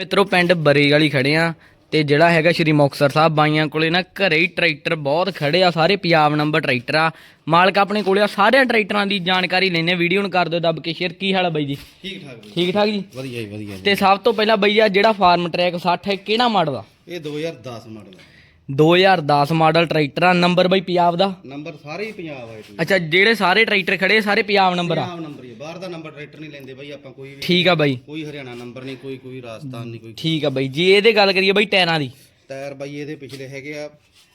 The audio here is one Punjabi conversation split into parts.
ਮਿੱਤਰੋ ਪਿੰਡ ਬਰੀ ਵਾਲੀ ਖੜੇ ਆ ਤੇ ਜਿਹੜਾ ਹੈਗਾ ਸ਼੍ਰੀ ਮੁਕਤਸਰ ਸਾਹਿਬ ਬਾਈਆਂ ਕੋਲੇ ਨਾ ਘਰੇ ਹੀ ਟਰੈਕਟਰ ਬਹੁਤ ਖੜੇ ਆ ਸਾਰੇ ਪੰਜਾਬ ਨੰਬਰ ਟਰੈਕਟਰ ਆ। ਮਾਲਕ ਆਪਣੇ ਕੋਲੇ ਆ ਸਾਰਿਆਂ ਟਰੈਕਟਰਾਂ ਦੀ ਜਾਣਕਾਰੀ ਲੈਣੇ ਵੀਡੀਓ ਨੂੰ ਕਰ ਦਿਓ ਦੱਬ ਕੇ ਸ਼ੇਅਰ ਕੀ ਹਾਲ ਆ ਬਾਈ ਜੀ? ਠੀਕ ਠਾਕ ਬਈ ਠੀਕ ਠਾਕ ਜੀ? ਵਧੀਆ ਜੀ ਵਧੀਆ ਜੀ। ਤੇ ਸਭ ਤੋਂ ਪਹਿਲਾਂ ਬਈ ਆ ਜਿਹੜਾ ਫਾਰਮ ਟਰੈਕ 60 ਹੈ ਕਿਹੜਾ ਮਾਡਲ ਆ? ਇਹ 2010 ਮਾਡਲ ਹੈ 2010 ਮਾਡਲ ਟਰੈਕਟਰ ਆ। ਨੰਬਰ ਬਈ ਪੰਜਾਬ ਦਾ? ਨੰਬਰ ਸਾਰੇ ਹੀ ਪੰਜਾਬ ਜੀ ਅੱਛਾ ਜਿਹੜੇ ਸਾਰੇ ਟਰੈਕਟਰ ਖੜੇ ਆ, ਸਾਰੇ ਪੰਜਾਬ ਨੰਬਰ ਆ? ਪੰਜਾਬ ਨੰਬਰ। ਬਾਹਰ ਦਾ ਨੰਬਰ ਟਰੈਕਟਰ ਨਹੀਂ ਲੈਂਦੇ ਬਾਈ ਆਪਾਂ ਕੋਈ ਵੀ ਠੀਕ ਆ ਬਾਈ। ਕੋਈ ਹਰਿਆਣਾ ਨੰਬਰ ਨਹੀਂ ਕੋਈ ਕੋਈ ਰਾਜਸਥਾਨ ਨਹੀਂ ਕੋਈ ਠੀਕ ਆ ਬਾਈ। ਜੀ ਇਹਦੇ ਗੱਲ ਕਰੀਏ ਬਾਈ ਟਾਇਰਾਂ ਦੀ। ਟਾਇਰ ਬਾਈ ਇਹਦੇ ਪਿਛਲੇ ਹੈਗੇ ਆ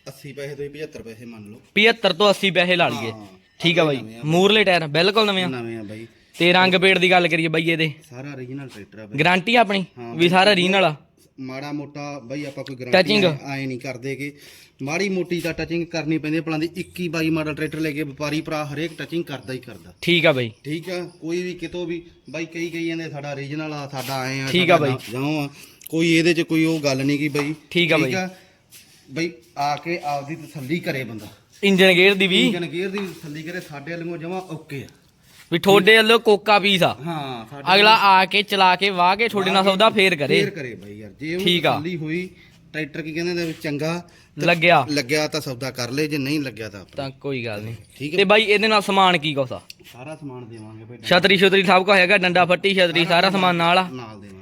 80 ਪੈਸੇ ਤੋਂ ਹੀ 75 ਪੈਸੇ ਮੰਨ ਲਓ। 75 ਤੋਂ 80 ਪੈਸੇ ਲਾ ਲਈਏ। ਹਾਂ ਠੀਕ ਆ ਬਾਈ। ਮੂਰਲੇ ਟਾਇਰ ਬਿਲਕੁਲ ਨਵੇਂ ਆ। ਨਵੇਂ ਆ ਬਾਈ। ਤੇ ਰੰਗ ਪੇੜ ਦੀ ਗੱਲ ਕਰੀਏ ਬਾਈ ਇਹਦੇ। ਸਾਰਾ origignal ਟਰੈਕਟਰ ਆ ਬਾਈ। ਗਾਰੰਟੀ ਆਪਣੀ ਵੀ ਸਾਰਾ ਰੀਨਲ ਆ। ਮਾੜਾ ਮੋਟਾ ਬਾਈ ਆਪਾਂ ਕੋਈ Touching? ਗਰੰਟੀ ਆਏ ਨਹੀਂ ਕਰਦੇ ਕਿ ਮਾੜੀ ਮੋਟੀ ਤਾਂ ਟੱਚਿੰਗ ਕਰਨੀ ਪੈਂਦੀ ਹੈ ਭਲਾਂ ਦੀ 21 22 ਮਾਡਲ ਟਰੈਕਟਰ ਲੈ ਕੇ ਵਪਾਰੀ ਭਰਾ ਹਰੇਕ ਟੱਚਿੰਗ ਕਰਦਾ ਹੀ ਕਰਦਾ। ਠੀਕ ਆ ਬਾਈ। ਠੀਕ ਆ? ਕੋਈ ਵੀ ਕਿਤੋਂ ਵੀ ਬਾਈ ਕਈ ਕਈ ਜਾਂਦੇ ਸਾਡਾ ਓਰੀਜਨਲ ਆ ਸਾਡਾ ਆਏ ਆ ਠੀਕ ਆ ਸਾਡਾ ਬਾਈ। ਜਿਉਂ ਆ। ਕੋਈ ਇਹਦੇ 'ਚ ਕੋਈ ਉਹ ਗੱਲ ਨਹੀਂ ਕੀ ਬਾਈ। ਠੀਕ ਆ ਬਾਈ। ਬਈ ਆ ਕੇ ਆਪਦੀ ਤਸੱਲੀ ਕਰੇ ਬੰਦਾ। ਇੰਜਨ ਗੇਅਰ ਦੀ ਵੀ। ਇੰਜਨ ਗੇਅਰ ਦੀ ਤਸੱਲੀ ਕਰੇ ਸਾਡੇ ਵੱਲੋਂ ਜਮਾ ਓਕੇ ਆ। ਵੀ ਠੋਡੇ ਵੱਲੋਂ ਕੋਕਾ ਪੀਸ ਆ। ਹਾਂ ਸਾਡੇ ਅਗਲਾ ਆ ਕੇ ਚਲਾ ਕੇ ਵਾਹ ਕੇ ਠੋਡੇ ਨਾਲ ਸੌਦਾ ਫੇਰ ਕਰੇ। ਫੇਰ ਕਰੇ ਬਾਈ ਯਾਰ ਜੇ ਉਹ ਠੀਕ ਆ। ਤਸੱਲੀ ਹੋਈ ਟਰੈਕਟਰ ਕੀ ਕਹਿੰਦੇ ਨੇ ਚੰਗਾ ਲੱਗਿਆ। ਲੱਗਿਆ ਤਾਂ ਸੌਦਾ ਕਰ ਲੈ ਜੇ ਨਹੀਂ ਲੱਗਿਆ ਤਾਂ। ਤਾਂ ਕੋਈ ਗੱਲ ਨਹੀਂ। ਠੀਕ ਤੇ ਹੈ ਬਾਈ ਇਹਦੇ ਨਾਲ ਸਮਾਨ ਕੀ ਕੁਛ ਆ? ਸਾਰਾ ਸਮਾਨ ਦੇਵਾਂਗੇ ਭਾਈ ਛਤਰੀ ਛਤਰੀ ਸਭ ਕੁਝ ਹੈਗਾ ਡੰਡਾ ਫੱਟੀ ਛਤਰੀ ਸਾਰਾ ਸਮਾਨ ਨਾਲ ਆ। ਨਾਲ ਦੇਵਾਂਗੇ।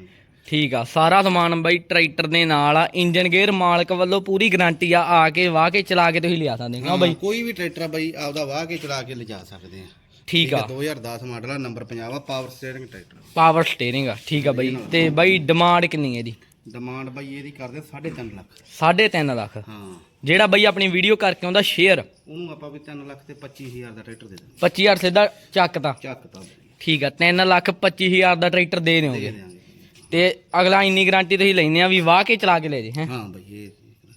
ਠੀਕ ਆ ਸਾਰਾ ਸਮਾਨ ਬਾਈ ਟਰੈਕਟਰ ਦੇ ਨਾਲ ਆ। ਇੰਜਨ ਗੇਅਰ ਮਾਲਕ ਵੱਲੋਂ ਪੂਰੀ ਗਾਰੰਟੀ ਆ ਆ ਕੇ ਵਾਹ ਕੇ ਚਲਾ ਕੇ ਤੁਸੀਂ ਲਿਆ ਸਕਦੇ ਹੋ। ਕਿਉਂ ਬਾਈ? ਕੋਈ ਵੀ ਟਰੈਕਟਰ ਬਾਈ ਆਪਦਾ ਵਾਹ ਕੇ ਚਲਾ ਕੇ ਲਿਜਾ ਸਕਦੇ ਆ। ਠੀਕ ਆ। 2010 ਮਾਡਲ ਆ ਨੰਬਰ 50 ਆ power steering tractor power steering ਆ ਠੀਕ ਆ ਬਾਈ। ਤੇ ਬਾਈ ਡਿਮਾਂਡ ਕਿੰਨੀ ਹੈ ਇਹਦੀ? ਡਿਮਾਂਡ ਬਾਈ ਇਹਦੀ ਕਰਦੇ 3.5 ਲੱਖ। 3.5 ਲੱਖ। ਹਾਂ। ਜਿਹੜਾ ਬਾਈ ਆਪਣੀ ਵੀਡੀਓ ਕਰਕੇ ਆਉਂਦਾ ਸ਼ੇਅਰ ਉਹਨੂੰ ਆਪਾਂ ਵੀ 3 ਲੱਖ ਤੇ 25000 ਦਾ ਟਰੈਕਟਰ ਦੇ ਦਾਂਗੇ। 25000 ਸਿੱਧਾ ਚੱਕਤਾ ਚੱਕ ਤਾਂ। ਬਾਈ, ਠੀਕ ਆ 3 ਲੱਖ 25000 ਦਾ ਟਰੈਕਟਰ ਦੇ ਦਿਓਗੇ। ਤੇ ਅਗਲਾ ਇੰਨੀ ਗਾਰੰਟੀ ਤੁਸੀਂ ਲੈਨੇ ਆ ਵੀ ਵਾਹ ਕੇ ਚਲਾ ਕੇ ਲੈ ਜੇ ਹੈ? ਹਾਂ ਬਾਈ ਇਹ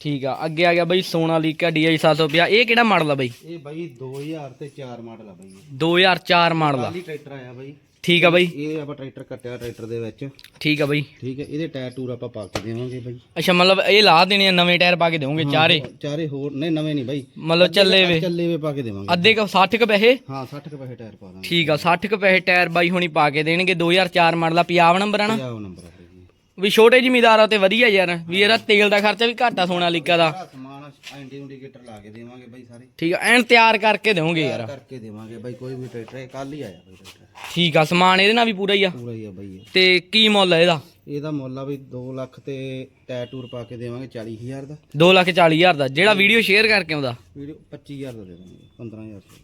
ਠੀਕ ਆ ਅੱਗੇ ਆ ਗਿਆ ਬਾਈ ਸੋਨਾਲੀਕਾ DI 750 ਇਹ ਕਿਹੜਾ ਮਾਡਲ ਆ ਬਾਈ? ਇਹ ਬਾਈ 2000 ਤੇ 4 ਮਾਡਲ ਆ ਬਾਈ। ਇਹ 2004 ਮਾਡਲ ਆ। ਖਾਲੀ ਟਰੈਕਟਰ ਆਇਆ ਬਾਈ। ਠੀਕ ਆ ਬਾਈ। ਇਹ ਆਪਾਂ ਟਰੈਕਟਰ ਕੱਟਿਆ ਟਰੈਕਟਰ ਦੇ ਵਿੱਚ। ਠੀਕ ਆ ਬਾਈ। ਠੀਕ ਹੈ ਇਹਦੇ ਟਾਇਰ ਟੂਰ ਆਪਾਂ ਪਾ ਕੇ ਦੇਵਾਂਗੇ ਬਾਈ। ਅੱਛਾ ਮਤਲਬ ਇਹ ਲਾ ਦੇਣੇ ਆ ਨਵੇਂ ਟਾਇਰ ਪਾ ਕੇ ਦੇਵੋਗੇ ਚਾਰੇ? ਚਾਰੇ ਹੋਰ ਨਹੀਂ ਨਵੇਂ ਨਹੀਂ ਬਾਈ। ਮਤਲਬ ਚੱਲੇ ਵੇ। ਚੱਲੇ ਵੇ ਪਾ ਕੇ ਦੇਵਾਂਗੇ। ਅੱਧੇ ਕ 60 ਕ ਪੈਸੇ? ਹਾਂ 60 ਕੁ ਪੈਸੇ ਟਾਇਰ ਪਾ ਦਾਂਗੇ। ਠੀਕ ਆ 60 ਕ ਪੈਸੇ ਟਾਇਰ ਬਾਈ ਹੁਣੀ ਪਾ ਕੇ ਦੇਣਗੇ। 2004 ਮਾਡਲ ਆ ਪੰਜਾਬ ਨੰਬਰ ਆ ਨਾ? ਆਹ ਨੰਬਰ ਆ। ਵੀ ਛੋਟੇ ਜ਼ਿਮੀਦਾਰਾਂ ਤੇ ਵਧੀਆ ਯਾਰ ਵੀ ਇਹਦਾ ਤੇਲ ਦਾ ਖਰਚਾ ਵੀ ਘੱਟ ਆ ਸੋਨਾਲੀਕਾ ਦਾ। ਸਾਰਾ ਸਮਾਨ ਐਂਟੀ ਇੰਡੀਕੇਟਰ ਲਾ ਕੇ ਦੇਵਾਂਗੇ ਬਾਈ ਸਾਰੇ। ਠੀਕ ਆ ਐਨ ਤਿਆਰ ਕਰਕੇ ਦੇਵੋਗੇ ਯਾਰ। ਕਰਕੇ ਦੇਵਾਂਗੇ ਬਾਈ ਕੋਈ ਵੀ ਟਰੈਕਟਰ ਇਹ ਕੱਲ ਹੀ ਆਇਆ ਬਾਈ ਟਰੈਕਟਰ। ਠੀਕ ਆ ਸਮਾਨ ਇਹਦੇ ਨਾਲ ਵੀ ਪੂਰਾ ਹੀ ਆ। ਪੂਰਾ ਹੀ ਆ ਬਾਈ ਇਹ। ਤੇ ਕੀ ਮੁੱਲ ਆ ਇਹਦਾ? ਇਹਦਾ ਮੁੱਲ ਆ ਵੀ 2 ਲੱਖ ਤੇ ਟਾਇਰ ਟੂਰ ਪਾ ਕੇ ਦੇਵਾਂਗੇ 40000 ਦਾ। 2 ਲੱਖ 40 ਹਜ਼ਾਰ ਦਾ ਜਿਹੜਾ ਵੀਡੀਓ ਸ਼ੇਅਰ ਕਰਕੇ ਆਉਂਦਾ? ਵੀਡੀਓ 25000 ਦਾ ਦੇ ਦਾਂਗੇ 15000 ਦਾ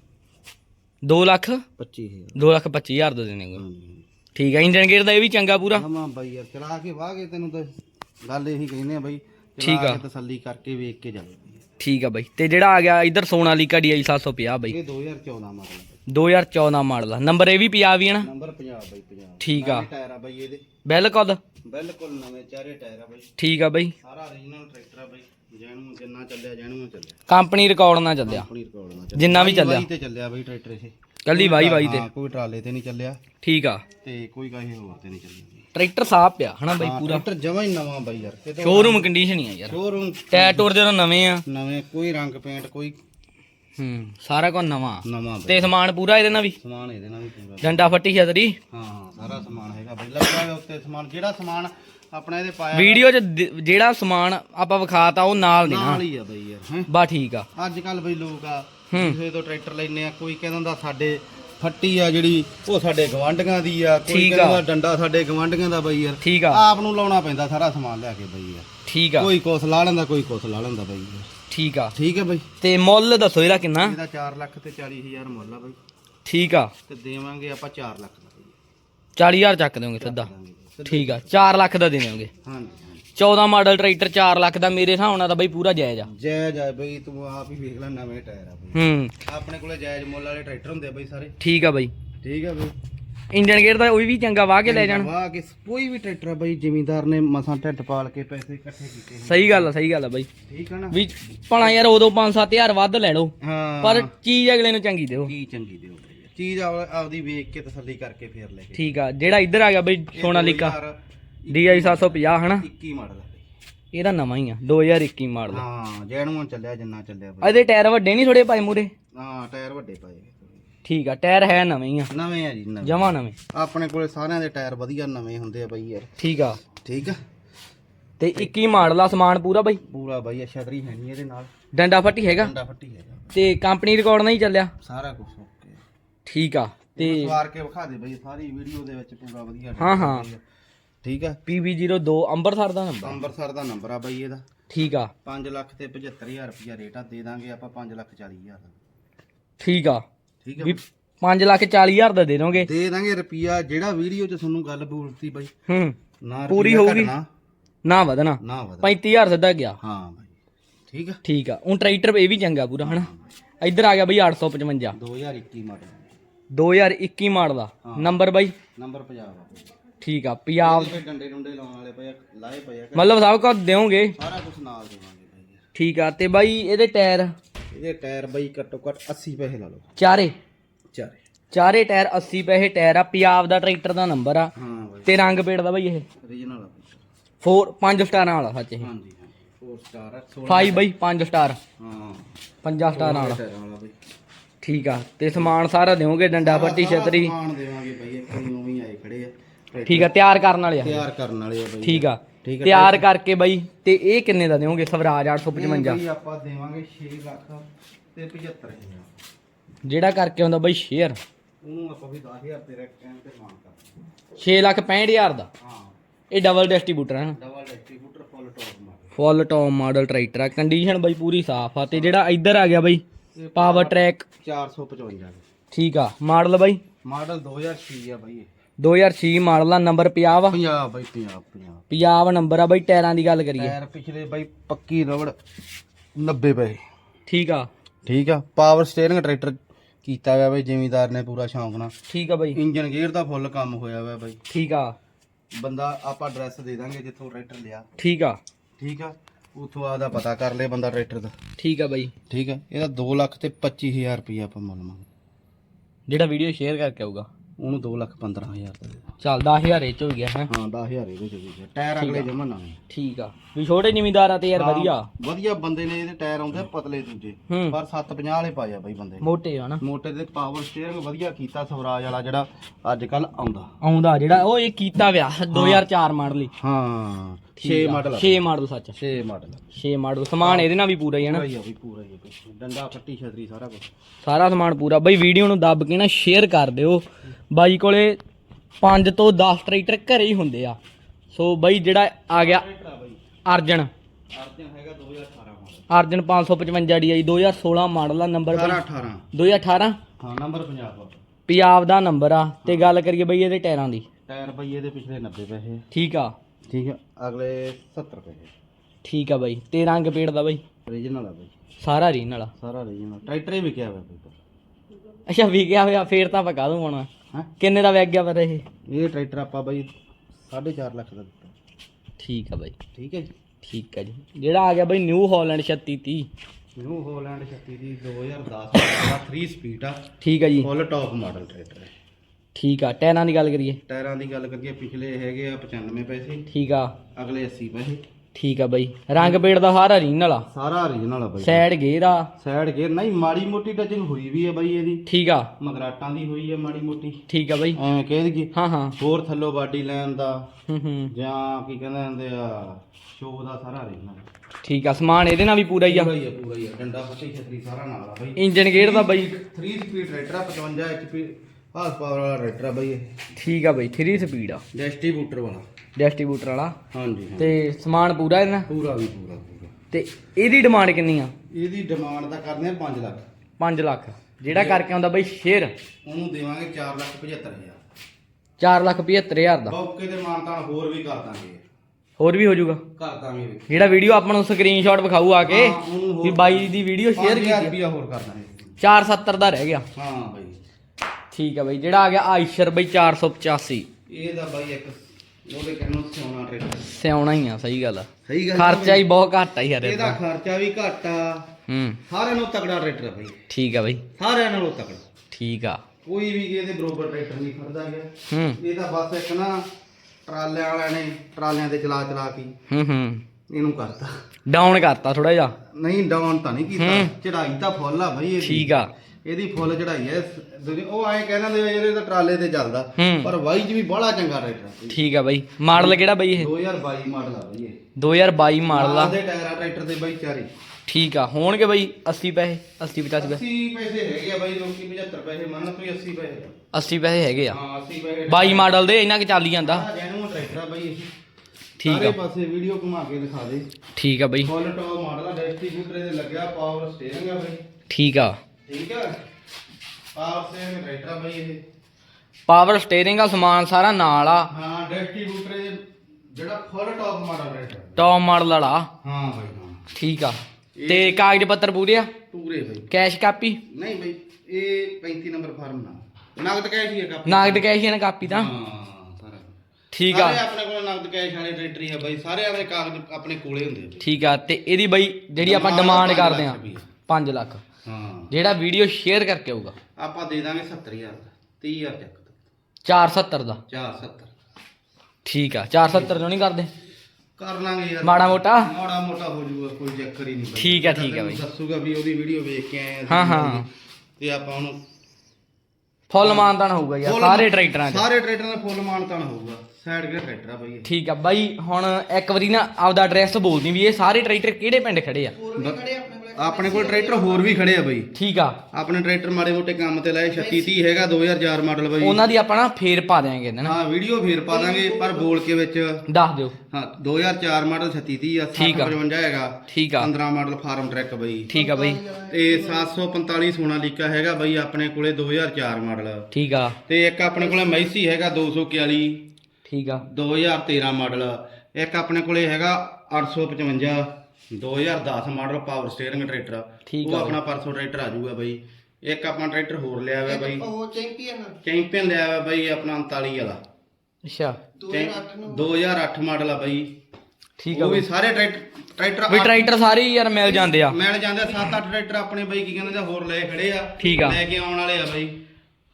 2 ਲੱਖ 25000 2 ਲੱਖ 25 ਹਜ਼ਾਰ ਦਾ ਦੇਣਗੇ। ਹਾਂਜੀ। ਠੀਕ ਆ ਇੰਜਨ ਗੇਅਰ ਦਾ ਇਹ ਵੀ ਚੰਗਾ ਪੂਰਾ। ਹਮਾ ਬਾਈ ਯਾਰ ਚਲਾ ਕੇ ਵਾਹ ਕੇ ਤੈਨੂੰ ਤਾਂ ਗੱਲ ਇਹੀ ਕਹਿੰਦੇ ਆ ਬਾਈ ਠੀਕ ਆ। ਕੇ ਤਸੱਲੀ ਕਰਕੇ ਵੇਖ ਕੇ ਬਾਈ। ਠੀਕ ਆ ਬਾਈ ਤੇ ਜਿਹੜਾ ਆ ਗਿਆ ਇਧਰ ਸੋਨਾਲੀਕਾ DI 750 ਬਾਈ। ਇਹ 2014 ਮਾਡਲ ਆ। 2014 ਮਾਡਲ ਆ। ਨੰਬਰ ਇਹ ਵੀ ਪੰਜਾਬ ਹੀ ਆ ਨਾ? ਨੰਬਰ 50 ਬਾਈ 50 ਠੀਕ ਆ। ਟਾਇਰ ਆ ਬਾਈ ਇਹਦੇ। ਬਿਲਕੁਲ। ਬਿਲਕੁਲ ਨਵੇਂ ਚਾਰੇ ਟਾਇਰ ਆ ਬਾਈ। ਠੀਕ ਆ ਬਾਈ। ਸਾਰਾ origignal ਟਰੈਕਟਰ ਆ ਬਾਈ। ਜੈਨੂੰ ਜਿੰਨਾ ਚੱਲਿਆ ਜੈਨੂੰ ਚੱਲਿਆ। ਕੰਪਨੀ ਰਿਕਾਰਡ ਨਾਲ ਚੱਲਿਆ। ਆਪਣੀ ਰਿਕਾਰਡ ਨਾਲ ਜਿੰਨਾ ਵੀ ਚੱਲਿਆ। ਬਾਈ ਤੇ ਚੱਲਿਆ ਬਾਈ ਟਰੈਕਟਰ ਇਹ। ਕੱਲੀ ਵਾਈ ਵਾਈ ਤੇ। ਹਾਂ ਕੋਈ ਟਰਾਲੇ ਤੇ ਨਹੀਂ ਚੱਲਿਆ। ਠੀਕ ਆ। ਤੇ ਕੋਈ ਕਾਹੇ ਹੋਰ ਤੇ ਨਹੀਂ ਚੱਲਿਆ ਟਰੈਕਟਰ ਸਾਫ਼ ਪਿਆ ਹਨਾ ਬਾਈ ਪੂਰਾ? ਟਰੈਕਟਰ ਜਮਾ ਹੀ ਨਵਾਂ ਬਾਈ ਯਾਰ ਸ਼ੋਰੂਮ ਕੰਡੀਸ਼ਨ ਹੀ ਆ ਯਾਰ। ਸ਼ੋਰੂਮ ਟਾਇਰ ਟੂਰ ਜਦੋਂ ਨਵੇਂ ਆ। ਨਵੇਂ ਕੋਈ ਰੰਗ ਪੇਂਟ ਕੋਈ ਹੂੰ ਸਾਰਾ ਕੁਝ ਨਵਾਂ। ਨਵਾਂ ਬਾਈ। ਤੇ ਸਮਾਨ ਪੂਰਾ ਇਹਦੇ ਨਾਲ ਵੀ? ਸਮਾਨ ਇਹਦੇ ਨਾਲ ਵੀ ਪੂਰਾ। ਡੰਡਾ ਫੱਟੀ ਛਤਰੀ ਹਾਂ ਹਾਂ ਸਾਰਾ ਸਮਾਨ ਹੈਗਾ ਬਾਈ। ਲੱਗਾ ਹੋਇਆ ਉੱਤੇ ਸਮਾਨ ਜਿਹੜਾ ਸਮਾਨ ਆਪਣਾ ਇਹਦੇ ਪਾਇਆ ਵੀਡੀਓ 'ਚ ਦ- ਜਿਹੜਾ ਸਮਾਨ ਆਪਾਂ ਵਿਖਾਤਾ ਉਹ ਨਾਲ ਨਹੀਂ ਨਾ। ਨਾਲ ਹੀ ਆ ਬਾਈ ਯਾਰ ਹੈਂ। ਬਾ ਠੀਕ ਆ। ਅੱਜ ਕੱਲ ਬਈ ਲੋਕ ਆ। ਕਿਸੇ ਤੋਂ ਟਰੈਕਟਰ ਲੈਨੇ ਆ ਕੋਈ ਕਹਿੰਦਾ ਹੁੰਦਾ ਸਾਡੇ ਫੱਟੀ ਆ ਜਿਹੜੀ ਉਹ ਸਾਡੇ ਗਵਾਂਢੀਆਂ ਦੀ ਆ ਕੋਈ ਠੀਕ ਆ। ਕਹਿੰਦਾ ਡੰਡਾ ਸਾਡੇ ਗਵਾਂਢੀਆਂ ਦਾ ਬਈ ਯਾਰ। ਠੀਕ ਆ। ਆਪ ਨੂੰ ਲਾਉਣਾ ਪੈਂਦਾ ਸਾਰਾ ਸਮਾਨ ਲਿਆ ਕੇ ਬਈ ਯਾਰ। ਠੀਕ ਆ। ਕੋਈ ਕੁਛ ਲਾ ਲੈਂਦਾ ਕੋਈ ਕੁਛ ਲਾ ਲੈਂਦਾ ਬਈ ਯਾਰ। ਠੀਕ ਆ। ਠੀਕ ਹੈ ਬਈ। ਤੇ ਮੁੱਲ ਦੱਸੋ ਇਹਦਾ ਕਿੰਨਾ? ਇਹਦਾ 4 ਲੱਖ ਤੇ 40 ਹਜ਼ਾਰ ਮੁੱਲ ਆ ਬਈ। ਠੀਕ ਆ। ਤੇ ਦੇਵਾਂਗੇ ਆਪਾਂ 4 ਲੱਖ ਦਾ ਬਈ। 40000 ਚੱਕ ਦਿਓਗੇ ਸਿੱਧਾ। ਠੀਕ ਆ। 4 ਲੱਖ ਦਾ ਦੇ ਦਿਓਗੇ। ਹਾਂਜੀ। 14 ਮਾਡਲ ਟਰੈਕਟਰ 4 ਲੱਖ ਦਾ ਮੇਰੇ ਹਿਸਾਬ ਨਾਲ ਤਾਂ ਬਈ ਪੂਰਾ ਜਾਇਜ਼ ਆ। ਜੈ ਜੈ ਬਈ ਤੂੰ ਆਪ ਹੀ ਵੇਖ ਲੈ ਨਵੇਂ ਟਾਇਰ ਆ ਬਈ। ਹੂੰ। ਆਪਣੇ ਕੋਲੇ ਜਾਇਜ਼ ਮੁੱਲ ਵਾਲੇ ਟਰੈਕਟਰ ਹੁੰਦੇ ਆ ਬਈ ਸਾਰੇ। ਠੀਕ ਆ ਬਈ। ਠੀਕ ਆ ਬਈ। ਇੰਜਨ ਗੇਅਰ ਦਾ ਉਹ ਵੀ ਚੰਗਾ ਵਾਹ ਕੇ ਲੈ ਜਾਣ। ਵਾਹ ਕੇ ਕੋਈ ਵੀ ਟਰੈਕਟਰ ਆ ਬਈ ਜ਼ਿਮੀਂਦਾਰ ਨੇ ਮਸਾਂ ਢਿੱਡ ਪਾਲ ਕੇ ਪੈਸੇ ਇਕੱਠੇ ਕੀਤੇ ਨੇ। ਸਹੀ ਗੱਲ ਆ ਸਹੀ ਗੱਲ ਆ ਬਈ। ਠੀਕ ਆ ਨਾ? ਵੀ ਭਲਾ ਯਾਰ ਉਦੋਂ 5-7000 ਵੱਧ ਲੈ ਲਓ। ਹਾਂ। ਪਰ ਚੀਜ਼ ਅਗਲੇ ਨੂੰ ਚੰਗੀ ਦਿਓ। ਕੀ ਚੰਗੀ ਦਿਓ ਬਈ। ਯਾਰ। ਚੀਜ਼ ਆਪ- ਆਪਦੀ ਵੇਖ ਕੇ ਤਸੱਲੀ ਕਰਕੇ ਫੇਰ ਲੈ ਕੇ। ਠੀਕ ਆ ਜਿਹੜਾ ਇੱਧਰ ਆ ਗਿਆ ਬਈ ਸੋਨਾਲੀਕਾ। 2021 DI 750 ਹਨਾ? ਮਾਡਲ ਆ ਬਈ। ਇਹਦਾ ਨਵਾਂ ਹੀ ਆ 2021 ਮਾਡਲ ਹਾਂ ਜੈਨੂਨ ਚੱਲਿਆ ਜਿੰਨਾ ਚੱਲਿਆ ਬਈ। ਇਹਦੇ ਟਾਇਰ ਵੱਡੇ ਨਹੀਂ ਥੋੜੇ ਪਾਏ ਮੂਰੇ ਹਾਂ ਟਾਇਰ ਵੱਡੇ ਪਾਏ ਠੀਕ ਆ ਟਾਇਰ ਹੈ ਨਵੇਂ ਹੀ ਆ। ਨਵੇਂ ਆ ਜੀ ਨਵੇਂ। ਜਮਾ ਨਵੇਂ। ਆਪਣੇ ਕੋਲੇ ਸਾਰਿਆਂ ਦੇ ਟਾਇਰ ਵਧੀਆ ਨਵੇਂ ਹੁੰਦੇ ਆ ਬਈ ਯਾਰ। ਠੀਕ ਆ। ਠੀਕ ਆ? ਤੇ 21 ਮਾਡਲ ਆ ਸਮਾਨ ਪੂਰਾ ਬਾਈ? ਪੂਰਾ ਬਾਈ ਛਤਰੀ ਹੈ ਨਹੀਂ ਇਹਦੇ ਨਾਲ। ਡੰਡਾ ਫੱਟੀ ਹੈਗਾ? ਡੰਡਾ ਫੱਟੀ ਹੈਗਾ। ਤੇ ਕੰਪਨੀ ਰਿਕਾਰਡ ਨਹੀਂ ਚੱਲਿਆ? ਸਾਰਾ ਕੁਝ ਓਕੇ ਠੀਕ ਆ ਤੇ ਸਵਾਰ ਕੇ ਵਿਖਾ ਦੇ ਬਾਈ ਸਾਰੀ ਵੀਡੀਓ ਦੇ ਵਿੱਚ ਪੂਰਾ ਵਧੀਆ ਹਾਂ, ਹਾਂ। ਠੀਕ ਆ? PB02 ਅੰਮ੍ਰਿਤਸਰ ਦਾ ਨੰਬਰ ਅੰਮ੍ਰਿਤਸਰ ਦਾ ਨੰਬਰ ਆ ਬਾਈ ਇਹਦਾ। ਠੀਕ ਆ। 5 ਲੱਖ ਤੇ 75000 ਰੁਪਇਆ ਰੇਟ ਆ ਦੇ ਦਾਂਗੇ ਆਪਾਂ 5 ਲੱਖ 40000 ਦਾ। ਠੀਕ ਆ। ਠੀਕ ਵੀ ਆ 5 ਲੱਖ 40 ਹਜ਼ਾਰ ਦਾ ਦੇ ਦੋਗੇ। ਦੇ ਦਾਂਗੇ ਰੁਪਿਆ ਜਿਹੜਾ ਵੀਡੀਓ 'ਚ ਤੁਹਾਨੂੰ ਗੱਲ ਬੋਲਤੀ ਬਾਈ। ਹੂੰ। ਨਾ ਪੂਰੀ ਹੋਊਗੀ? ਨਾ ਵਧਣਾ। ਨਾ ਵਧਣਾ। 35000 ਸਿੱਧਾ ਗਿਆ। ਹਾਂ ਬਾਈ। ਠੀਕ ਆ? ਠੀਕ ਆ। ਹੁਣ ਟਰੈਕਟਰ ਇਹ ਵੀ ਚੰਗਾ ਪੂਰਾ ਹਨਾ? ਇੱਧਰ ਆ ਗਿਆ ਬਈ 855 2021 ਮਾਡਲ। 2021 ਮਾਡਲ ਦਾ। ਨੰਬਰ ਬਾਈ? ਨੰਬਰ ਪੰਜਾਬ ਆ ਠੀਕ ਆ ਪੰਜਾਬ ਇਹਦੇ ਡੰਡੇ ਡੁੰਡੇ ਲਾਉਣ ਵਾਲੇ ਪਏ ਆ, ਲਾਏ ਪਏ ਆ ਮਤਲਬ ਸਭ ਕੁਝ ਦਿਓਗੇ? ਸਾਰਾ ਕੁਝ ਨਾਲ ਦੇਵਾਂਗੇ ਬਾਈ ਠੀਕ ਆ ਤੇ ਬਾਈ ਇਹਦੇ ਟਾਇਰ? ਇਹਦੇ ਟਾਇਰ ਬਾਈ ਘੱਟੋ ਘੱਟ 80 ਪੈਸੇ ਲਾ ਲਓ। ਚਾਰੇ? ਚਾਰੇ। ਚਾਰੇ ਟਾਇਰ 80 ਪੈਸੇ ਟਾਇਰ ਆ ਪੰਜਾਬ ਦਾ ਟਰੈਕਟਰ ਦਾ ਨੰਬਰ ਆ। ਹਾਂ ਬਾਈ। ਤੇ ਰੰਗ ਪੇੜ ਦਾ ਬਾਈ ਇਹ? ਆ ਬਾਈ। 4 5 ਸਟਾਰਾਂ ਵਾਲਾ ਸੱਚ ਇਹ। ਹਾਂਜੀ ਹਾਂ। 4 ਸਟਾਰ ਆ 16 5 ਬਾਈ 5 ਸਟਾਰ। ਹਾਂ। 5 ਸਟਾਰਾਂ ਵਾਲਾ। ਟਾਇਰਾਂ ਵਾਲਾ ਬਾਈ। ਠੀਕ ਆ ਤੇ ਸਮਾਨ ਸਾਰਾ ਦਿਓਗੇ ਡੰਡਾ ਫੱਟੀ ਛਤਰੀ? ਸਮਾਨ ਦੇਵਾਂਗੇ ਬਾਈ ਇੱਕ ਵਾਰੀ ਉਵੇਂ ਹੀ ਆਏ ਖੜੇ ਆ ਟਰੈਕਟਰ ਠੀਕ ਆ ਤਿਆਰ ਕਰਨ ਵਾਲੇ ਆ। ਤਿਆਰ ਕਰਨ ਵਾਲੇ ਆ ਬਾਈ। ਠੀਕ ਆ। ਠੀਕ ਆ, ਤਿਆਰ ਕਰਕੇ ਬਾਈ ਤੇ ਇਹ ਕਿੰਨੇ ਦਾ ਦਿਓਗੇ ਸਵਰਾਜ 855 ਬਾਈ ਆਪਾਂ ਦੇਵਾਂਗੇ 6 ਲੱਖ ਤੇ 75000 ਜਿਹੜਾ ਕਰਕੇ ਆਉਂਦਾ ਬਾਈ ਸ਼ੇਅਰ। ਉਹਨੂੰ ਆਪਾਂ ਵੀ 10000 ਤੇ ਰੱਖ ਕੇ ਤੇ ਮਾਨ ਕਰ 6 ਲੱਖ 65000 ਦਾ? ਹਾਂ। ਇਹ ਡਬਲ ਡਿਸਟ੍ਰੀਬਿਊਟਰ ਹੈ ਨਾ? ਡਬਲ ਡਿਸਟ੍ਰੀਬਿਊਟਰ ਫੁੱਲ ਟੌਪ ਮਾਰ ਫੁੱਲ ਟੌਪ ਮਾਡਲ ਟਰੈਕਟਰ ਆ। ਕੰਡੀਸ਼ਨ ਬਾਈ ਪੂਰੀ ਸਾਫ਼ ਆ। ਤੇ ਜਿਹੜਾ ਇੱਧਰ ਆ ਗਿਆ ਬਾਈ ਪਾਵਰ ਟਰੈਕ 455 ਠੀਕ ਆ। ਮਾਡਲ ਬਾਈ? ਮਾਡਲ 2006 ਆ ਬਾਈ ਇਹ। 2006 ਮਾਡਲ ਆ ਨੰਬਰ 50 ਆ ਪੰਜਾਬ ਬਾਈ ਪੰਜਾਬ ਪੰਜਾਬ 50 ਨੰਬਰ ਆ ਬਾਈ ਟਾਇਰਾਂ ਦੀ ਗੱਲ ਕਰੀਏ। ਟਾਇਰ ਪਿਛਲੇ ਬਾਈ ਪੱਕੀ ਰਬੜ 90 ਪਏ। ਠੀਕ ਆ। ਠੀਕ ਆ ਪਾਵਰ ਸਟੀਅਰਿੰਗ ਟਰੈਕਟਰ ਕੀਤਾ ਹੋਇਆ ਬਾਈ ਜ਼ਿਮੀਦਾਰ ਨੇ ਪੂਰਾ ਸ਼ੌਂਕ ਨਾਲ। ਠੀਕ ਆ ਬਾਈ। ਇੰਜਨ ਗੇਅਰ ਦਾ ਫੁੱਲ ਕੰਮ ਹੋਇਆ ਹੋਇਆ ਬਾਈ। ਠੀਕ ਆ। ਬੰਦਾ ਆਪਾਂ ਐਡਰੈਸ ਦੇ ਦਾਂਗੇ ਜਿੱਥੋਂ ਟਰੈਕਟਰ ਲਿਆ। ਠੀਕ ਆ। ਠੀਕ ਆ ਉਥੋਂ ਆਦਾ ਪਤਾ ਕਰ ਲੈ ਬੰਦਾ ਟਰੈਕਟਰ ਦਾ। ਠੀਕ ਆ ਬਾਈ। ਠੀਕ ਆ ਇਹਦਾ 2 ਲੱਖ ਤੇ 25000 ਰੁਪਇਆ ਆਪਾਂ ਮੁੱਲ ਮੰਗ ਜਿਹੜਾ ਵੀਡੀਓ ਸ਼ੇਅਰ ਕਰਕੇ ਆਊਗਾ। ਉਹਨੂੰ ਦੋ ਲੱਖ 15000 ਦਾ ਦੇ ਚੱਲ 10000 ਇਹ ਚ ਹੋ ਗਿਆ ਹੈ। ਹਾਂ 10000 ਇਹਦੇ ਚ ਵੀ ਗਿਆ। ਟਾਇਰ ਅਗਲੇ ਜਮਾ ਨਵੇਂ ਠੀਕ ਆ। ਵੀ ਛੋਟੇ ਜ਼ਿਮੀਂਦਾਰਾਂ ਤੇ ਯਾਰ ਵਧੀਆ। ਵਧੀਆ ਬੰਦੇ ਨੇ ਇਹਦੇ ਟਾਇਰ ਆਉਂਦੇ ਪਤਲੇ ਦੂਜੇ। ਹੂੰ। ਪਰ 750 ਵਾਲੇ ਪਾਏ ਆ ਬਾਈ ਬੰਦੇ ਨੇ। ਮੋਟੇ ਆ ਨਾ। ਮੋਟੇ ਦੇ ਪਾਵਰ ਸਟੀਅਰਿੰਗ ਵਧੀਆ ਕੀਤਾ ਸਵਰਾਜ ਵਾਲਾ ਜਿਹੜਾ ਅੱਜ ਕੱਲ ਆਉਂਦਾ। ਆਉਂਦਾ ਜਿਹੜਾ ਉਹ ਇਹ ਕੀਤਾ ਵਿਆਹ 2004 ਮਾਡਲ ਹੀ। ਹਾਂ 6 ਮਾਡਲ 6 ਮਾਡਲ ਸੱਚ। 6 ਮਾਡਲ 6 ਮਾਡਲ ਸਮਾਨ ਇਹਦੇ ਨਾਲ ਵੀ ਪੂਰਾ ਹੀ ਹੈ ਨਾ। ਪੂਰਾ ਹੀ ਆ ਬਈ ਪੂਰਾ ਹੀ ਆ ਬਈ। ਡੰਡਾ ਫੱਟੀ ਛਤਰੀ ਸਾਰਾ ਕੁਝ ਸਾਰਾ ਸਮਾਨ ਪੂਰਾ। ਬਾਈ ਵੀਡੀਓ ਨੂੰ ਦੱਬ ਕੇ ਨਾ ਸ਼ੇਅਰ ਕਰ ਦਿਓ। ਬਾਈ ਕੋਲੇ 5 ਤੋਂ 10 ਟਰੈਕਟਰ ਘਰੇ ਹੀ ਹੁੰਦੇ ਆ। ਸੋ ਬਾਈ ਜਿਹੜਾ ਆ ਗਿਆ ਅਰਜਨ। ਅਰਜਨ ਹੈਗਾ 2018 ਮਾਡਲ ਅਰਜਨ 555 DI 2016 ਮਾਡਲ ਆ ਨੰਬਰ ਬਾਈ। 18 18 2018 ਹਾਂ ਨੰਬਰ ਪੰਜਾਬ ਆ ਪੰਜਾਬ ਦਾ ਨੰਬਰ ਆ। ਤੇ ਗੱਲ ਕਰੀਏ ਬਾਈ ਇਹਦੇ ਟਾਇਰਾਂ ਦੀ। ਟਾਇਰ ਬਈ ਇਹਦੇ ਪਿਛਲੇ 90 ਪੈਸੇ। ਠੀਕ ਆ। ਠੀਕ ਆ ਅਗਲੇ 70 ਪੈਸੇ। ਠੀਕ ਆ ਬਾਈ। ਤੇ ਰੰਗ ਪੇੜ ਦਾ ਬਾਈ। ਓਰੀਜਨਲ ਆ ਬਈ। ਸਾਰਾ ਰੀਨ ਵਾਲਾ ਸਾਰਾ ਓਰੀਜਨਲ ਟਰੈਕਟਰ ਹੀ ਵਿਕਿਆ ਹੋਇਆ ਬਈ। ਅੱਛਾ ਵਿਕਿਆ ਹੋਇਆ ਫੇਰ ਤਾਂ ਪਕਾ ਦੂੰ ਹੁਣ ਹਾਂ? ਕਿੰਨੇ ਦਾ ਵਿਕ ਗਿਆ ਪਰ ਇਹ? ਇਹ ਟਰੈਕਟਰ ਆਪਾਂ ਬਈ 4.5 ਲੱਖ ਦਾ ਦਿੱਤਾ। ਠੀਕ ਆ ਬਾਈ। ਠੀਕ ਹੈ ਜੀ? ਠੀਕ ਆ ਜੀ। ਜਿਹੜਾ ਆ ਗਿਆ ਬਾਈ ਨਿਊ ਹਾਲੈਂਡ 3630 ਨਿਊ ਹੋਲੈਂਡ 36 ਦੀ 2010 ਦਾ 3 ਸਪੀਡ ਆ ਠੀਕ ਆ ਜੀ। ਫੁੱਲ ਟੌਪ ਮਾਡਲ ਟਰੈਕਟਰ ਹੈ। ਠੀਕ ਆ ਟਾਇਰਾਂ ਦੀ ਗੱਲ ਕਰੀਏ। ਟਾਇਰਾਂ ਦੀ ਗੱਲ ਕਰੀਏ ਪਿਛਲੇ ਹੈਗੇ ਆ 95 ਪੈਸੇ। ਠੀਕ ਆ। ਅਗਲੇ 80 ਪੈਸੇ। ਠੀਕ ਆ ਬਾਈ। ਰੰਗ ਪੇੜ ਦਾ ਸਾਰਾ ਰੀਨ ਵਾਲਾ ਸਾਰਾ ਓਰੀਜਨਲ ਆ ਬਾਈ। ਸਾਈਡ ਗੇਅਰ ਆ। ਸਾਈਡ ਗੇਅਰ ਨਹੀਂ ਮਾੜੀ ਮੋਟੀ ਟੱਚਿੰਗ ਹੋਈ ਵੀ ਹੈ ਬਾਈ ਇਹਦੀ। ਠੀਕ ਆ। ਮਗਰਾਟਾਂ ਦੀ ਹੋਈ ਹੈ ਮਾੜੀ ਮੋਟੀ। ਠੀਕ ਆ ਬਾਈ। ਐਵੇਂ ਕਹਿ ਦਈਏ ਹਾਂ ਹਾਂ। ਹੋਰ ਥੱਲੋਂ ਬਾਡੀ ਲੈਣ ਦਾ। ਹੂੰ ਹੂੰ। ਜਾਂ ਕੀ ਕਹਿੰਦੇ ਹੁੰਦੇ ਆ ਸ਼ੋ ਦਾ ਸਾਰਾ ਓਰੀਜਨਲ ਠੀਕ ਆ ਸਮਾਨ ਇਹਦੇ ਨਾਲ ਵੀ ਪੂਰਾ ਹੀ ਆ। ਪੂਰਾ ਹੀ ਆ ਪੂਰਾ ਹੀ ਆ। ਡੰਡਾ ਫੱਟੀ ਛਤਰੀ ਸਾਰਾ ਨਾਲ ਆ ਬਾਈ। ਇੰਜਨ ਗੇਅਰ ਦਾ ਬਾਈ। 3 ਸਪੀਡ ਟਰੈਕਟਰ ਆ 55 ਐਚਪੀ ਹਾਰਸ ਪਾਵਰ ਵਾਲਾ ਟਰੈਕਟਰ ਆ ਬਾਈ ਇਹ। ਠੀਕ ਆ ਬਾਈ 3 ਸਪੀਡ ਆ। ਡਿਸਟ੍ਰੀਬਿਊਟਰ ਵਾਲਾ। ਡਿਸਟ੍ਰੀਬਿਊਟਰ ਵਾਲਾ। ਹਾਂਜੀ ਹਾਂ ਤੇ ਸਮਾਨ ਪੂਰਾ ਇਹਦਾ? ਪੂਰਾ ਵੀ ਪੂਰਾ ਪੂਰਾ। ਤੇ ਇਹਦੀ ਡਿਮਾਂਡ ਕਿੰਨੀ ਆ? ਇਹਦੀ ਡਿਮਾਂਡ ਦਾ ਕਰਦੇ ਆ 5 ਲੱਖ। 5 ਲੱਖ। ਜਿਹੜਾ ਕਰਕੇ ਆਉਂਦਾ ਬਾਈ ਸ਼ੇਅਰ ਉਹਨੂੰ ਦੇਵਾਂਗੇ 4 ਲੱਖ 75000 4 ਲੱਖ 75000 ਦਾ। ਮੌਕੇ ਤੇ ਮਾਨਤਾਨ ਹੋਰ ਵੀ ਕਰ ਦਾਂਗੇ। ਹੋਰ ਵੀ ਹੋ ਜਾਊਗਾ। ਕਰ ਦਾਂਗੇ ਵੀ। ਜਿਹੜਾ ਵੀਡੀਓ ਆਪਾਂ ਨੂੰ ਸਕਰੀਨਸ਼ਾਟ ਵਿਖਾਊ ਆ ਕੇ ਹਾਂ, ਉਹਨੂੰ ਹੋਰ ਵੀ ਬਾਈ ਦੀ ਵੀਡੀਓ ਸ਼ੇਅਰ 5000 ਕੀਤੀ। ਰੁਪਿਆ ਹੋਰ ਕਰ ਦਾਂਗੇ। 470 ਦਾ ਰਹਿ ਗਿਆ। ਹਾਂ ਬਾਈ। ਠੀਕ ਆ ਬਾਈ ਜਿਹੜਾ ਆ ਗਿਆ ਆਇਸ਼ਰ ਬਾਈ 485 ਇਹ ਦਾ ਬਾਈ ਇੱਕ ਉਹਦੇ ਕਹਿੰਨੋਂ ਸਿਉਣਾ ਟਰੈਕਟਰ। ਸਿਆਉਣਾ ਹੀ ਆ ਸਹੀ ਗੱਲ ਆ। ਸਹੀ ਖਰਚਾ ਹੀ ਬਹੁਤ ਘੱਟ ਆ ਯਾਰ ਇਹਦਾ। ਖਰਚਾ ਵੀ ਘੱਟ ਆ। ਹੂੰ। ਸਾਰਿਆਂ ਨਾਲੋਂ ਤਗੜਾ ਟਰੈਕਟਰ ਆ ਬਾਈ। ਠੀਕ ਆ ਬਾਈ। ਸਾਰਿਆਂ ਨਾਲੋਂ ਤਗੜਾ ਠੀਕ ਆ। ਕੋਈ ਵੀ ਇਹਦੇ ਬਰੋਬਰ ਟਰੈਕਟਰ ਨਹੀਂ ਖੜਦਾ ਗਿਆ ਹੂੰ। ਇਹਦਾ ਬਸ ਇੱਕ ਨਾ ਟਰਾਲਿਆਂ ਵਾਲਿਆਂ ਨੇ ਟਰਾਲਿਆਂ ਤੇ ਚਲਾ ਚਲਾ ਕੇ ਹੂੰ ਹੂੰ। ਇਹਨੂੰ ਕਰਤਾ। ਡਾਊਨ ਕਰਤਾ ਥੋੜਾ ਜਿਹਾ। ਨਹੀਂ ਡਾਊਨ ਤਾਂ ਨਹੀਂ ਕੀਤਾ। ਚੜਾਈ ਤਾਂ ਫੁੱਲ ਆ ਬਈ ਇਹਦੀ ਠੀਕ ਆ। ਇਹਦੀ ਫੁੱਲ ਚੜਾਈ ਹੈ। ਦੂਜੀ- ਉਹ ਆਏ ਕਹਿੰਦੇ ਨੇ ਇਹਦੇ ਤਾਂ ਟਰਾਲੇ ਤੇ ਚੱਲਦਾ। ਹੂੰ। ਪਰ ਵਾਈ ਚ ਵੀ ਬੜਾ ਚੰਗਾ ਟਰੈਕਟਰ ਠੀਕ ਆ ਬਾਈ। ਮਾਡਲ ਕਿਹੜਾ ਬਾਈ ਇਹ? 2022 ਮਾਡਲ ਆ ਬਈ ਇਹ। 2022 ਮਾਡਲ ਆ। ਦੇ ਟਾਇਰ ਆ ਟਰੈਕਟਰ ਦੇ ਬਾਈ ਚਾਰੇ। ਠੀਕ ਆ। ਹੋਣਗੇ ਬਾਈ 80 ਪੈਸੇ 80 85 ਪੈਸੇ। 80 ਪੈਸੇ ਹੈਗੇ ਆ ਬਾਈ ਲੋਕੀ 75 ਪੈਸੇ ਮੰਨ ਕੋਈ 80 ਪੈਸੇ 80 ਪੈਸੇ ਹੈਗੇ ਆ। ਹਾਂ 80 ਪੈਸੇ 22 ਮਾਡਲ ਦੇ ਇੰਨਾ ਕਿ ਚੱਲ ਹੀ ਜਾਂਦਾ ਜੈਨੂਨ ਟਰੈਕਟਰ ਆ ਬਾਈ ਇਹ। ਠੀਕ ਸਾਰੇ ਆ ਪਾਸੇ ਵੀਡੀਓ ਘੁਮਾ ਕੇ ਦਿਖਾ ਦੇ। ਠੀਕ ਆ ਬਾਈ। ਫੁੱਲ ਟੌਪ ਮਾਡਲ ਆ ਡਿਸਟ੍ਰੀਬਿਊਟਰ ਦੇ ਲੱਗਿਆ ਪਾਵਰ ਸਟੀਅਰਿੰਗ ਆ ਬਾਈ। ਠੀਕ ਆ। ਠੀਕ ਆ? ਪਾਵਰ ਸਟੀਅਰਿੰਗ ਟਰੈਕਟਰ ਬਾਈ ਇਹ। ਪਾਵਰ ਸਟੀਅਰਿੰਗ ਆ ਸਮਾਨ ਸਾਰਾ ਨਾਲ ਆ। ਹਾਂ ਡਿਸਟ੍ਰੀਬਿਊਟਰ ਦੇ ਜਿਹੜਾ full top model tractor. Top model ਵਾਲਾ? ਹਾਂ ਬਾਈ ਹਾਂ। ਠੀਕ ਆ। ਤੇ ਕਾਗਜ਼ ਪੱਤਰ ਪੂਰੇ ਆ? ਪੂਰੇ ਬਾਈ। ਕੈਸ਼ ਕਾਪੀ ਨਹੀਂ ਬਾਈ ਇਹ 35 ਨੰਬਰ ਫਾਰਮ ਨਾ ਨਗਦ ਕੈਸ਼ ਹੀ ਹੈ ਕਾਪੀ ਨਗਦ ਕੈਸ਼ ਹੀ ਆ ਨਾ ਕਾਪੀ ਤਾਂ? ਹਾਂ ਸਾਰਾ। ਠੀਕ ਆ। ਸਾਰੇ ਆਪਣੇ ਕੋਲ ਨਗਦ ਕੈਸ਼ ਵਾਲੇ ਟਰੈਕਟਰ ਹੀ ਆ ਬਾਈ। ਸਾਰੇ ਆਪਣੇ ਕਾਗਜ਼ ਆਪਣੇ ਕੋਲੇ ਹੁੰਦੇ ਆ ਬਾਈ। ਠੀਕ ਆ ਤੇ ਇਹਦੀ ਬਾਈ ਜਿਹੜੀ ਆਪਾਂ ਡਿਮਾਂਡ ਕਰਦੇ ਆ ਲੱਖ ਰੁਪਈਆ। 5 ਲੱਖ। ਹਾਂ। ਜਿਹੜਾ ਵੀਡੀਓ ਸ਼ੇਅਰ ਕਰਕੇ ਆਊਗਾ। ਆਪਾਂ ਦੇ ਦਾਂਗੇ 70000 ਦਾ 30000 ਚੱਕ ਦੋ 470 ਦਾ। 470 ਠੀਕ ਆ 470 ਜੋ ਨਹੀਂ ਕਰਦੇ? ਕਰ ਲਾਂਗੇ ਯਾਰ। ਮਾੜਾ ਮੋਟਾ। ਮਾੜਾ ਮੋਟਾ ਹੋ ਜਾਊਗਾ ਕੋਈ ਚੱਕਰ ਹੀ ਨਹੀਂ। ਬਾਈ। ਠੀਕ ਆ, ਠੀਕ ਆ ਬਾਈ। ਦੱਸੂਗਾ ਵੀ ਉਹਦੀ ਵੀਡੀਓ ਵੇਖ ਕੇ ਆਏ ਆ ਹਾਂ, ਹਾਂ। ਤੇ ਆਪਾਂ ਉਹਨੂੰ ਫੁੱਲ ਮਾਨਤਾਨ ਹੋਊਗਾ ਯਾਰ ਸਾਰੇ ਟਰੈਕਟਰਾਂ 'ਚ। ਸਾਰੇ ਟਰੈਕਟਰਾਂ ਦਾ ਫੁੱਲ ਮਾਨਤਾਨ ਹੋਊਗਾ ਸਾਈਡ ਗੇਅਰ ਟਰੈਕਟਰ ਆ ਬਾਈ ਇਹ। ਠੀਕ ਆ ਬਾਈ ਹੁਣ ਇੱਕ ਵਾਰੀ ਨਾ ਆਪਦਾ ਐਡਰੈਸ ਬੋਲਦੀ ਵੀ ਇਹ ਸਾਰੇ ਟਰੈਕਟਰ ਕਿਹੜੇ ਪਿੰਡ ਖੜੇ ਆ? ਆਪਣੇ ਕੋਲ ਟਰੈਕਟਰ ਹੋਰ ਵੀ ਖੜੇ ਆ ਬਾਈ। ਠੀਕ ਆ। ਆਪਣੇ ਟਰੈਕਟਰ ਮਾੜੇ ਮੋਟੇ ਕੰਮ ਤੇ ਲਾਏ 36 30 ਹੈਗਾ 2004 ਮਾਡਲ ਬਾਈ। ਉਹਨਾਂ ਦੀ ਆਪਾਂ ਨਾ ਫੇਰ ਪਾ ਦਿਆਂਗੇ ਨਾ। ਹਾਂ ਵੀਡੀਓ ਫੇਰ ਪਾ ਦਾਂਗੇ ਪਰ ਬੋਲ ਕੇ ਵਿੱਚ। ਦੱਸ ਦਿਓ। ਹਾਂ 2004 ਮਾਡਲ 36 30 ਆ ਠੀਕ ਆ। 755 ਹੈਗਾ। ਠੀਕ ਆ। 15 ਮਾਡਲ ਫਾਰਮ ਟਰੈਕ ਬਾਈ। ਠੀਕ ਆ ਬਾਈ। ਤੇ 745 ਸੋਨਾਲੀਕਾ ਹੈਗਾ ਬਾਈ ਆਪਣੇ ਕੋਲੇ 2004 ਮਾਡਲ। ਠੀਕ ਆ। ਤੇ ਇੱਕ ਆਪਣੇ ਕੋਲੇ ਮੈਸੀ ਹੈਗਾ 241 ਠੀਕ ਆ। 2013 ਮਾਡਲ। ਇੱਕ ਆਪਣੇ ਕੋਲੇ ਹੈਗਾ 855 2010 ਮਾਡਲ ਪਾਵਰ ਸਟੀਅਰਿੰਗ ਟਰੈਕਟਰ ਠੀਕ ਉਹ ਆ ਆਪਣਾ ਪਰਸੋਂ ਟਰੈਕਟਰ ਆ ਜਾਊਗਾ ਬਾਈ। ਇੱਕ ਆਪਣਾ ਟਰੈਕਟਰ ਹੋਰ ਲਿਆ ਹੋਇਆ ਬਾਈ। ਉਹ ਚੈਂਪੀਅਨ ਚੈਂਪੀਅਨ ਲਿਆ ਹੋਇਆ ਬਾਈ ਆਪਣਾ 39 ਵਾਲਾ। ਅੱਛਾ। 2008 ਨੂੰ। 2008 ਮਾਡਲ ਆ ਬਾਈ। ਠੀਕ ਆ ਉਹ ਵੀ। ਸਾਰੇ ਟਰੈਕਟਰ ਟਰੈਕਟਰ ਵੀ ਟਰੈਕਟਰ ਸਾਰੇ ਹੀ ਯਾਰ ਮਿਲ ਜਾਂਦੇ ਆ। ਮਿਲ ਜਾਂਦੇ 7-8 ਟਰੈਕਟਰ ਆਪਣੇ ਬਾਈ ਕੀ ਕਹਿੰਦੇ ਹੋਰ ਲੈ ਖੜੇ ਆ। ਠੀਕ ਆ। ਲੈ ਕੇ ਆਉਣ ਵਾਲੇ ਆ ਬਾਈ।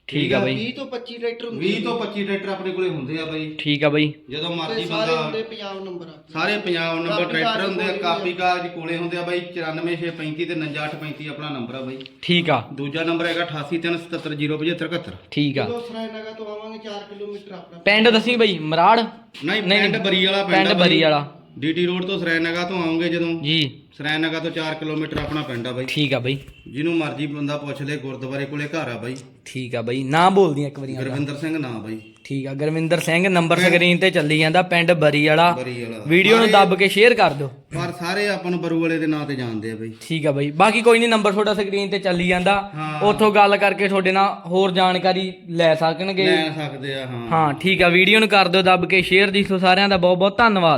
ਠੀਕ ਆ ਬਾਈ। 20 ਤੋਂ 25 ਟਰੈਕਟਰ ਹੁੰਦੇ 20 ਤੋਂ 25 ਟਰੈਕਟਰ ਆਪਣੇ ਕੋਲੇ ਹੁੰਦੇ ਆ ਬਾਈ। ਠੀਕ ਆ ਬਾਈ। ਜਦੋਂ ਮਰਜ਼ੀ ਸਾਰੇ ਬੰਦਾ ਹੁੰਦੇ ਪੰਜਾਬ ਨੰਬਰ ਆ। ਸਾਰੇ ਪੰਜਾਬ ਨੰਬਰ ਟਰੈਕਟਰ ਹੁੰਦੇ ਆ ਕੋਲੇ ਕਾਪੀ ਕਾਗਜ਼ ਕੋਲੇ ਹੁੰਦੇ ਆ ਬਾਈ 94635 ਤੇ 99835 ਆਪਣਾ ਨੰਬਰ ਆ ਬਾਈ। ਠੀਕ ਆ। ਦੂਜਾ ਨੰਬਰ ਹੈਗਾ 8837707571 ਠੀਕ ਆ। ਜਦੋਂ ਸਰਾਇਨਗਾ ਤੋਂ ਆਵਾਂਗੇ 4 ਕਿਲੋਮੀਟਰ ਆਪਣਾ। ਪਿੰਡ ਦੱਸੀ ਬਾਈ ਮਰਾੜ? ਨਹੀਂ ਨਹੀਂ, ਪਿੰਡ ਬਰੀ ਵਾਲਾ ਪਿੰਡ ਆ ਬਰੀ ਵਾਲਾ। ਡੀਟੀ ਰੋਡ ਤੋਂ ਸਰੈਨਗਾ ਤੋਂ ਆਉਂਗੇ ਜਦੋਂ। ਜੀ। ਸਰੈਨਗਾ ਤੋਂ 4 ਕਿਲੋਮੀਟਰ ਆਪਣਾ ਪਿੰਡ ਆ ਬਾਈ। ਠੀਕ ਆ ਬਾਈ। ਜਿਹਨੂੰ ਮਰਜ਼ੀ ਬੰਦਾ ਪੁੱਛ ਲੈ ਗੁਰਦੁਆਰੇ ਕੋਲੇ ਘਰ ਆ ਬਾਈ। ਠੀਕ ਆ ਬਾਈ। ਨਾਂ ਬੋਲਦੀ ਇੱਕ ਵਾਰੀ। ਗੁਰਵਿੰਦਰ ਸਿੰਘ ਨਾਂ ਬਾਈ। ਠੀਕ ਆ ਗੁਰਵਿੰਦਰ ਸਿੰਘ ਨੰਬਰ ਸਕਰੀਨ ਤੇ ਚੱਲੀ ਜਾਂਦਾ ਪਿੰਡ ਬਰੀ ਵਾਲਾ ਬਰੀ ਵਾਲਾ ਵੀਡੀਓ ਨੂੰ ਦੱਬ ਕੇ ਸ਼ੇਅਰ ਕਰ ਦਿਓ। ਪਰ ਸਾਰੇ ਆਪਾਂ ਨੂੰ ਬਰੂ ਵਾਲੇ ਦੇ ਨਾਂ ਤੇ ਜਾਣਦੇ ਆ ਬਾਈ। ਠੀਕ ਆ ਬਾਈ। ਬਾਕੀ ਕੋਈ ਨਹੀਂ ਨੰਬਰ ਤੁਹਾਡਾ ਸਕਰੀਨ ਤੇ ਚੱਲੀ ਜਾਂਦਾ। ਹਾਂ। ਉੱਥੋਂ ਗੱਲ ਕਰਕੇ ਤੁਹਾਡੇ ਨਾਲ ਹੋਰ ਜਾਣਕਾਰੀ ਲੈ ਸਕਣਗੇ। ਲੈ ਸਕਦੇ ਆ ਹਾਂ। ਹਾਂ ਠੀਕ ਆ। ਵੀਡੀਓ ਨੂੰ ਕਰ ਦਿਓ ਦੱਬ ਕੇ ਸ਼ੇਅਰ ਜੀ ਸੋ ਸਾਰਿਆਂ ਦਾ ਬਹੁਤ ਬਹੁਤ ਧੰਨਵਾਦ।